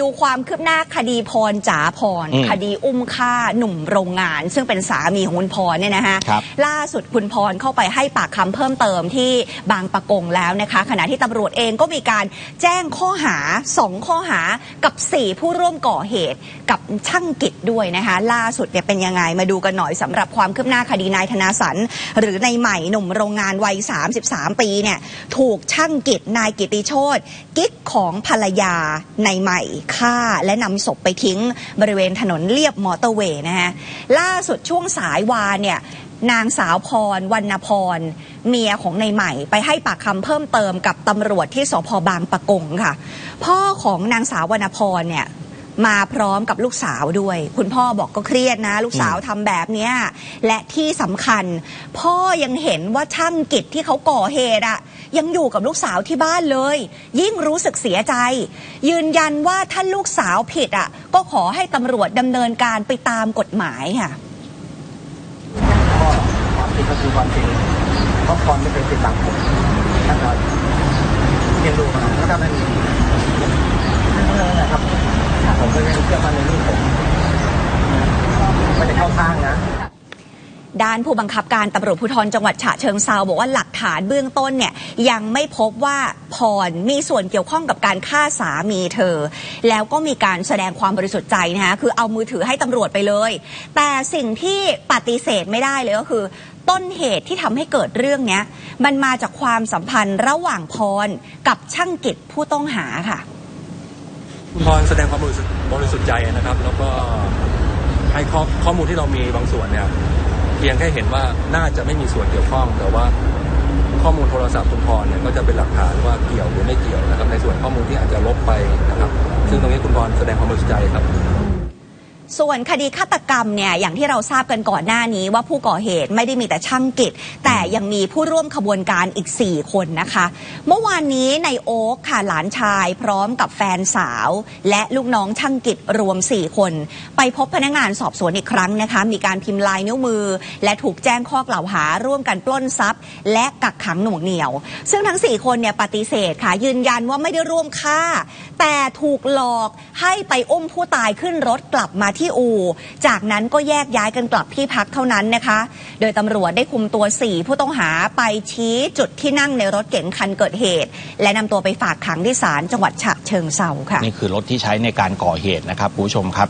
ดูความคืบหน้าคดีพรจ๋าพรอืมคดีอุ้มฆ่าหนุ่มโรงงาน ซึ่งเป็นสามีของคุณพรเนี่ยนะฮะครับล่าสุดคุณพรเข้าไปให้ปากคำเพิ่มเติมที่บางปะกงแล้วนะคะ ขณะที่ตำรวจเองก็มีการแจ้งข้อหาสองข้อหากับ 4 ผู้ร่วมก่อเหตุกับช่างกิจด้วยนะคะล่าสุดเนี่ยเป็นยังไงมาดูกันหน่อยสำหรับความคืบหน้าคดีนายธนาสันหรือในายใหม่หนุ่มโรงงานวัย 33 ปีเนี่ยถูกช่างกิจนายกิติโชตกิ๊กของภรรยาในายใหม่ฆ่าและนำศพไปทิ้งบริเวณถนนเลียบมอเตอร์เวย์นะฮะล่าสุดช่วงสายวานเนี่ยนางสาวพรวรรณพร เมียของในใหม่ ไปให้ปากคำเพิ่มเติมกับตำรวจที่สพบางปะกงค่ะ พ่อของนางสาววรรณพรเนี่ย มาพร้อมกับลูกสาวด้วย คุณพ่อบอกก็เครียดนะ ลูกสาวทำแบบเนี้ยและที่สำคัญ พ่อยังเห็นว่าช่างกิจที่เขาก่อเหตุอะยังอยู่กับลูกสาวที่บ้านเลย ยิ่งรู้สึกเสียใจ ยืนยันว่าถ้าลูกสาวผิดอะก็ขอให้ตำรวจดำเนินการไปตามกฎหมายค่ะก็ความจริงก็คือความจริงเพราะพรไม่เคยติดหลังผมนะครับเรียนรู้มาแล้วก็ไม่มีนั่นเองนะครับผม ก็ยังเชื่อมั่นในลูกผมไม่ได้เข้าข้างนะด้านผู้บังคับการตำรวจภูธรจังหวัดฉะเชิงเซาบอกว่าหลักฐานเบื้องต้นเนี่ยยังไม่พบว่าพรมีส่วนเกี่ยวข้องกับการฆ่าสามีเธอ แล้วก็มีการแสดงความบริสุทธิ์ใจนะคะคือเอามือถือให้ตำรวจไปเลย แต่สิ่งที่ปฏิเสธไม่ได้เลยก็คือ ต้นเหตุที่ทำให้เกิดเรื่องเนี้ยมันมาจากความสัมพันธ์ระหว่างพรกับช่างกิจผู้ต้องหาค่ะ คุณพรแสดงความบริสุทธิ์บริสุทธิ์ใจนะครับ แล้วก็ให้ข้อข้อมูลที่เรามีบางส่วนเนี่ยเพียงแค่เห็นว่าน่าจะไม่มีส่วนเกี่ยวข้อง แต่ว่าข้อมูลโทรศัพท์คุณพรเนี่ยก็จะเป็นหลักฐานว่าเกี่ยวหรือไม่เกี่ยวนะครับในส่วนข้อมูลที่อาจจะลบไปนะครับ ซึ่งตรงนี้คุณพรแสดงความบริสุทธิ์ใจครับ ส่วนคดีฆาตกรรมเนี่ยอย่างที่เราทราบกันก่อนหน้านี้ว่าผู้ก่อเหตุไม่ได้มีแต่ช่างกิจ แต่ยังมีผู้ร่วมขบวนการอีก 4 คนนะคะ เมื่อวานนี้ในโอ๊คค่ะหลานชาย พร้อมกับแฟนสาว และลูกน้องช่างกิจรวม 4 คน ไปพบพนักงานสอบสวนอีกครั้งนะคะ มีการพิมพ์ลายนิ้วมือ และถูกแจ้งข้อกล่าวหาร่วมกันปล้นทรัพย์ และกักขังหน่วงเหนียว ซึ่งทั้ง 4 คนเนี่ยปฏิเสธค่ะยืนยันว่าไม่ได้ร่วมฆ่า แต่ถูกหลอกให้ไปอุ้มผู้ตายขึ้นรถกลับมาที่ที่อู่ จากนั้นก็แยกย้ายกันกลับที่พักเท่านั้นนะคะ โดยตำรวจได้คุมตัว 4 ผู้ต้องหาไปชี้จุดที่นั่งในรถเก๋งคันเกิดเหตุ และนำตัวไปฝากขังที่ศาลจังหวัดฉะเชิงเซาค่ะ นี่คือรถที่ใช้ในการก่อเหตุนะครับผู้ชมครับ